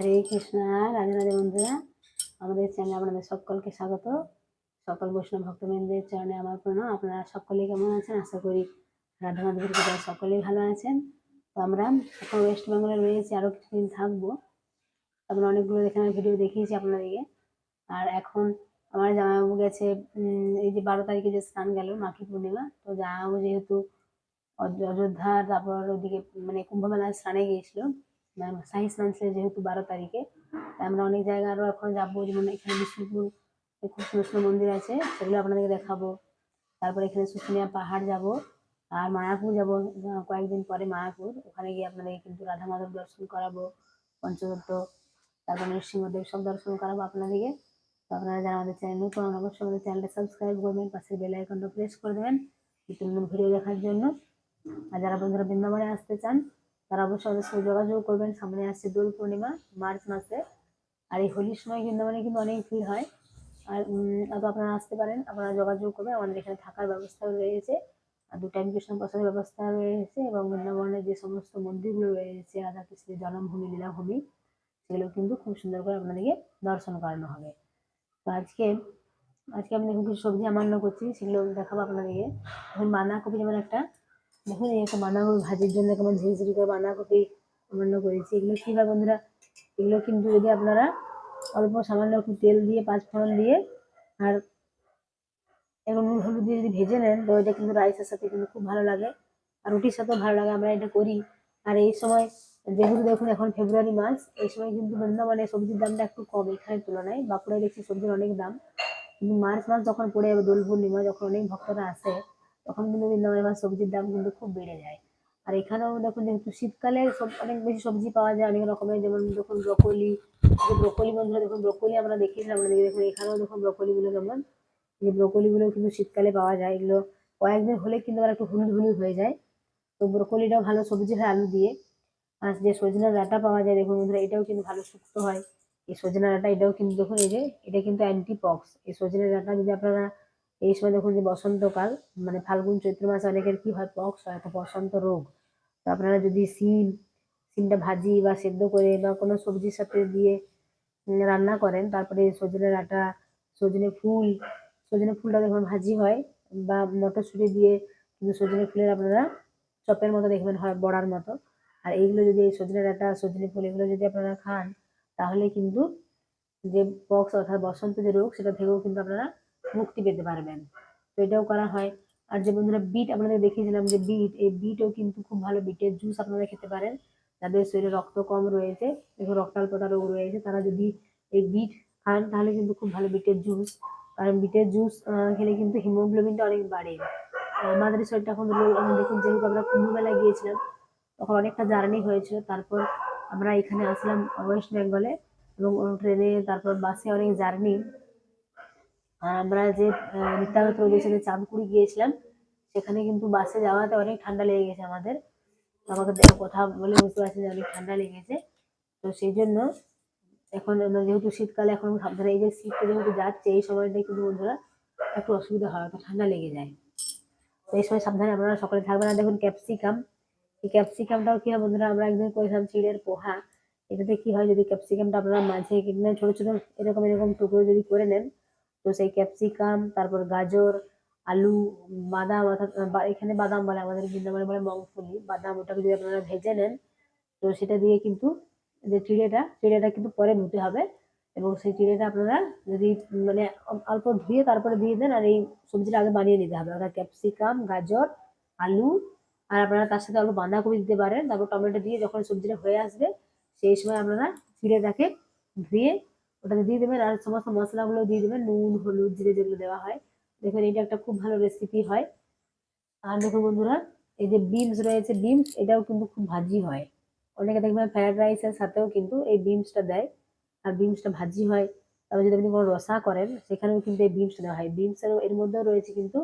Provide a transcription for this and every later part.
হরে কৃষ্ণ, রাধে রাধে বন্ধুরা। আমাদের চ্যানেলে আপনাদের সকলকে স্বাগত। সকল বৈষ্ণব ভক্তবৃন্দের চরণে আমার প্রণাম। আপনারা সকলেই কেমন আছেন? আশা করি রাধা মাধবের কৃপায় সকলেই ভালো আছেন। তো আমরা এখন ওয়েস্ট বেঙ্গলে রয়েছি আরও কিছুদিন থাকব। তারপরে অনেকগুলো এখানে ভিডিও দেখিয়েছি আপনাদেরকে। আর এখন আমার জামাইবাবু গেছে এই যে বারো তারিখে যে স্নান গেল, মাঘী পূর্ণিমা। তো জামাইবাবু যেহেতু অয- অযোধ্যা তারপর ওদিকে মানে কুম্ভ মেলায় স্নানে গিয়েছিল। শাহী স্নান যেহেতু বারো তারিখে, তাই আমরা অনেক জায়গা আরও এখন যাব, যেমন এখানে বিষ্ণুপুর খুব সুন্দর সুন্দর মন্দির আছে, সেগুলো আপনাদেরকে দেখাবো। তারপরে এখানে শুশুনিয়া পাহাড় যাব, আর মায়াপুর যাব কয়েকদিন পরে মায়াপুর। ওখানে গিয়ে আপনাদেরকে কিন্তু রাধা মাধব দর্শন করাবো, পঞ্চদত্ত, তারপর নৃসিংহদেব সব দর্শন করাবো আপনাদেরকে। তো আপনারা যারা আমাদের চ্যানেল নতুন, অবশ্যই আমাদের চ্যানেলটা সাবস্ক্রাইব করবেন, পাশের বেল আইকনটা প্রেস করে দেবেন নতুন ভিডিও দেখার জন্য। আর যারা বন্ধুরা বৃন্দাবনে আসতে চান তারা অবশ্যই আমাদের যোগাযোগ করবেন। সামনে আসছে দোল পূর্ণিমা, মার্চ মাসে। আর এই হোলির সময় বৃন্দাবনে কিন্তু অনেক ভিড় হয়। আর আপনারা আসতে পারেন, আপনারা যোগাযোগ করবেন। আমাদের এখানে থাকার ব্যবস্থাও রয়েছে। আর দু টাইম কৃষ্ণ প্রসাদের ব্যবস্থা রয়েছে এবং বৃন্দাবনের যে সমস্ত মন্দিরগুলো রয়েছে, রাধা কৃষ্ণের জন্মভূমি, লীলাভূমি, সেগুলো কিন্তু খুব সুন্দর করে আপনাদেরকে দর্শন করানো হবে। তো আজকে আজকে আমি দেখুন কিছু সবজি আমান্য করছি, সেগুলো দেখাবো আপনাদেরকে। এখন বাঁধাকপি যেমন একটা দেখুন একটা বাঁধাকপি ভাজির জন্য কেমন ঝিরি ঝিরি করে বাঁধাকপি আমান্য করেছি। এগুলো কী হয় বন্ধুরা? এগুলো কিন্তু যদি আপনারা অল্প সামান্য একটু তেল দিয়ে পাঁচ ফোড়ন দিয়ে, আর এখন নুন হলুদ দিয়ে যদি ভেজে নেন, তো এটা কিন্তু রাইসের সাথে কিন্তু খুব ভালো লাগে। আর রুটির সাথেও ভালো লাগে, আমরা এটা করি। আর এই সময় যেহেতু দেখুন, এখন ফেব্রুয়ারি মাস, এই সময় কিন্তু বৃন্দাবনে সবজির দামটা একটু কম এখানের তুলনায়। বাঁকুড়ায় দেখছি সবজির অনেক দাম। কিন্তু মার্চ মাস যখন পড়ে যাবে দোল পূর্ণিমা যখন অনেক ভক্তরা আসে তখন কিন্তু বৃন্দাবনে মাস সবজির দাম কিন্তু খুব বেড়ে যায়। আর এখানেও দেখুন যেহেতু শীতকালে সব অনেক বেশি সবজি পাওয়া যায়, অনেক রকমের যেমন দেখুন ব্রকলি, যে ব্রকলি বন্ধুরা দেখুন, ব্রকলি আমরা দেখিয়েছিলাম আপনাদেরকে, দেখুন এখানেও দেখুন ব্রকলিগুলো কেমন এই ব্রকলিগুলো কিন্তু শীতকালে পাওয়া যায়। এগুলো কয়েকদিন হলে কিন্তু আবার একটু হলুদ হলুদ হয়ে যায়। তো ব্রকলিটাও ভালো সবজি হয় আলু দিয়ে। আর যে সজনের ডাঁটা পাওয়া যায়, দেখুন বন্ধুরা, এটাও কিন্তু ভালো সুক্ত হয়। এই সজনে ডাটা, এটাও কিন্তু দেখুন, এই যে, এটা কিন্তু অ্যান্টিপক্স এই সজনে ডাটা যদি আপনারা এই সময় দেখুন যে বসন্তকাল মানে ফাল্গুন, চৈত্র মাসে অনেকের কি হয় পক্স হয় বসন্ত রোগ। তো আপনারা যদি সিম, সিমটা ভাজি বা সেদ্ধ করে বা কোনো সবজির সাথে দিয়ে রান্না করেন, তারপরে সজনে ডাঁটা সজনে ফুল, সজনে ফুলটা দেখবেন ভাজি হয় বা মটরশুঁটি দিয়ে কিন্তু সজনে ফুলের আপনারা চপের মতো দেখবেন, হয় বড়ার মতো। আর এইগুলো যদি এই সজনে ডাঁটা সজনে ফুল এগুলো যদি আপনারা খান, তাহলে কিন্তু যে পক্স অর্থাৎ বসন্ত যে রোগ, সেটা থেকেও কিন্তু আপনারা মুক্তি পেতে পারবেন। তো এটাও করা হয়। আর যে বন্ধুরা বিট আপনাদের দেখিয়েছিলাম যে বিট এই বিটও কিন্তু খুব ভালো বিটের জুস আপনারা খেতে পারেন। যাদের শরীরে রক্ত কম রয়েছে, দেখুন রক্তাল্পতা রোগ রয়েছে, তারা যদি এই বিট খান, তাহলে কিন্তু খুব ভালো বিটের জুস কারণ বিটের জুস খেলে কিন্তু হিমোগ্লোবিনটা অনেক বাড়ে। আমাদের শরীরটা এখন দেখুন যেহেতু আমরা কুম্ভমেলায় গিয়েছিলাম, তখন অনেকটা জার্নি হয়েছিল। তারপর আমরা এখানে আসলাম ওয়েস্ট বেঙ্গলে এবং ট্রেনে, তারপর বাসে অনেক জার্নি। আর আমরা যে নিত্যানন্দ প্রদেশে চাঁদপুরি গিয়েছিলাম, সেখানে কিন্তু বাসে যাওয়াতে অনেক ঠান্ডা লেগে গেছে আমাদের। আমাকে কথা বলে বুঝতে পারছি যে অনেক ঠান্ডা লেগেছে তো সেই জন্য এখন আমরা যেহেতু শীতকালে, এখন সাবধানে এই যে শীতটা যেহেতু যাচ্ছে, এই সময়টা কিন্তু বন্ধুরা একটু অসুবিধা হয় ঠান্ডা লেগে যায়। তো এই সময় সাবধানে আপনারা সকলে থাকবেন। আর দেখুন ক্যাপসিকাম, এই ক্যাপসিকামটাও কি হয় বন্ধুরা, আমরা একদিন করেছিলাম চিড়ের পোহা। এটাতে কি হয় যদি ক্যাপসিকামটা আপনারা মাঝে কিনে ছোট ছোট এরকম এরকম টুকরো যদি করে নেন তো সেই ক্যাপসিকাম তারপর গাজর, আলু, বাদাম অর্থাৎ এখানে বাদাম বলে, আমাদের বৃন্দাবনে বলে মুগফলি বাদাম ওটাকে যদি আপনারা ভেজে নেন, তো সেটা দিয়ে কিন্তু যে চিড়েটা চিড়েটা কিন্তু পরে ধুতে হবে এবং সেই চিড়েটা আপনারা যদি মানে অল্প ধুয়ে তারপরে দিয়ে দেন আর এই সবজিটা আগে বানিয়ে নিতে হবে। অর্থাৎ ক্যাপসিকাম গাজর, আলু আর আপনারা তার সাথে অল্প বাঁধাকপি দিতে পারেন। তারপর টমেটো দিয়ে যখন সবজিটা হয়ে আসবে, সেই সময় আপনারা চিড়েটাকে ধুয়ে ওটাতে দিয়ে দেবেন আর সমস্ত মশলাগুলো দিয়ে দেবেন। নুন, হলুদ, জিরে যেগুলো দেওয়া হয়। দেখবেন এটা একটা খুব ভালো রেসিপি হয়। আর দেখুন বন্ধুরা, এই যে বিমস রয়েছে বিমস এটাও কিন্তু খুব ভাজি হয়। অনেকে দেখবেন ফ্রায়েড রাইসের সাথেও কিন্তু এই বিমসটা দেয়। আর বিমসটা ভাজি হয়। তারপর যদি আপনি কোনো রসা করেন, সেখানেও কিন্তু এই বিনসটা দেওয়া হয়। বিনসেরও এর মধ্যেও রয়েছে কিন্তু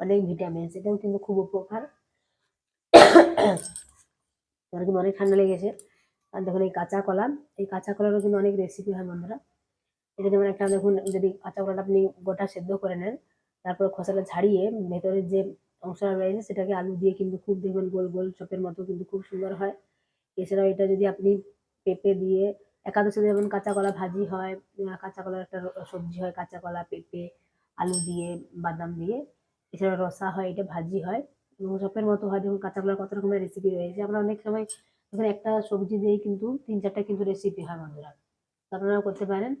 অনেক ভিটামিনস এটাও কিন্তু খুব উপকার। আমার কিন্তু অনেক ঠান্ডা লেগেছে। আর দেখুন এই কাঁচা কলা, এই কাঁচা কলারও কিন্তু অনেক রেসিপি হয় বন্ধুরা। এটা যেমন একটা দেখুন, যদি কাঁচা কলাটা আপনি গোটা সেদ্ধ করে নেন, তারপর খোসাটা ছাড়িয়ে ভেতরের যে অংশটা রয়েছে সেটাকে আলু দিয়ে কিন্তু খুব দেখবেন গোল গোল চপের মতো কিন্তু খুব সুন্দর হয়। এছাড়াও এটা যদি আপনি পেঁপে দিয়ে একাদশে যেমন কাঁচা কলা ভাজি হয় কাঁচা কলার একটা সবজি হয় কাঁচা কলা পেঁপে, আলু দিয়ে, বাদাম দিয়ে এছাড়া রসা হয়, এটা ভাজি হয় এবং চপের মতো হয়। যেমন কাঁচা কলার কত রকমের রেসিপি রয়েছে। আমরা অনেক সময় এখানে একটা সবজি দিয়েই কিন্তু তিন চারটা কিন্তু রেসিপি হয় বন্ধুরা। তো আপনারাও করতে পারেন।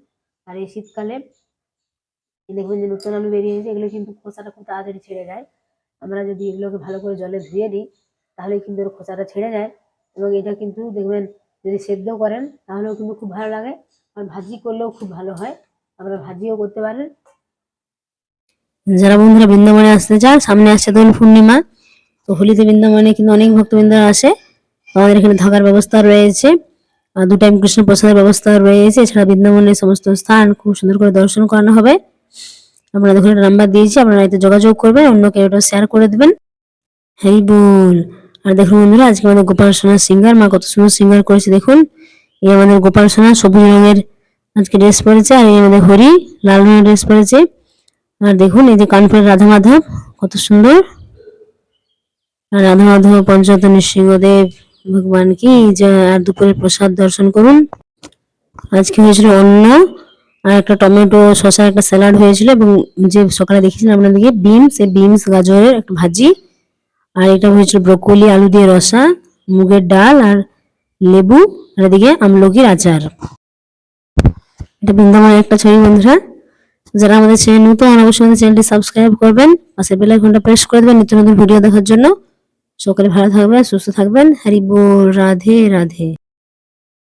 আর এই শীতকালে দেখবেন যে নতুন আলু বেরিয়েছে এগুলো কিন্তু খোসাটা খুব তাড়াতাড়ি ছেড়ে যায়। আমরা যদি এগুলোকে ভালো করে জলে ধুয়ে দিই তাহলে কিন্তু ওর খোসাটা ছেড়ে যায় এবং এটা কিন্তু দেখবেন যদি সেদ্ধ করেন, তাহলেও কিন্তু খুব ভালো লাগে আর ভাজি করলেও খুব ভালো হয়। আপনারা ভাজিও করতে পারেন। যারা বন্ধুরা বৃন্দাবনে আসতে চান, সামনে আসছে দোল পূর্ণিমা, তো হোলিতে বৃন্দাবনে কিন্তু অনেক ভক্তবৃন্দরা আসে। আমাদের এখানে থাকার ব্যবস্থা রয়েছে। দু টাইম কৃষ্ণ প্রসাদের ব্যবস্থা রয়েছে। এছাড়া বৃন্দাবনের সমস্ত স্থান খুব সুন্দর করে দর্শন করানো হবে। আপনারা দেখুন, একটা নাম্বার দিয়েছি, আপনারা এতে যোগাযোগ করবেন, অন্যকে ওটা শেয়ার করে দেবেন। হ্যাঁ বল আর দেখুন বন্ধুরা, আজকে আমাদের গোপাল সোনার সিঙ্গার মা কত সুন্দর সিঙ্গার করেছে, দেখুন। এই আমাদের গোপাল সোনা সবুজ রঙের আজকে ড্রেস পরেছে, আর এই আমাদের হরি, লাল রঙের ড্রেস পরেছে। আর দেখুন, এই যে কানপুরের রাধা মাধব কত সুন্দর। আর রাধা মাধব পঞ্চরত্ন নৃসিংহদেব ভগবান কি যে আর দুপুরে প্রসাদ দর্শন করুন। আজকে হয়েছিল অন্ন, আর একটা টমেটো শসার একটা স্যালাড হয়েছিল এবং যে সকালে দেখিয়েছিলাম আপনাদেরকে, বিনস, এই বিনস, গাজরের একটা ভাজি, আর এটা হয়েছিল ব্রোকলি, আলু দিয়ে রসা, মুগের ডাল, আর লেবু, আর এদিকে আমলকির আচার। এটা বৃন্দাবনের একটা ছবি বন্ধুরা। যারা আমাদের চ্যানেল নতুন, অবশ্যই আমাদের চ্যানেলটি সাবস্ক্রাইব করবেন, পাশে বেল আইকনটা প্রেস করে দেবেন, নিত্য নতুন ভিডিও দেখার জন্য। সকলে ভালো থাকবেন সুস্থ থাকবেন। হরি বল রাধে রাধে।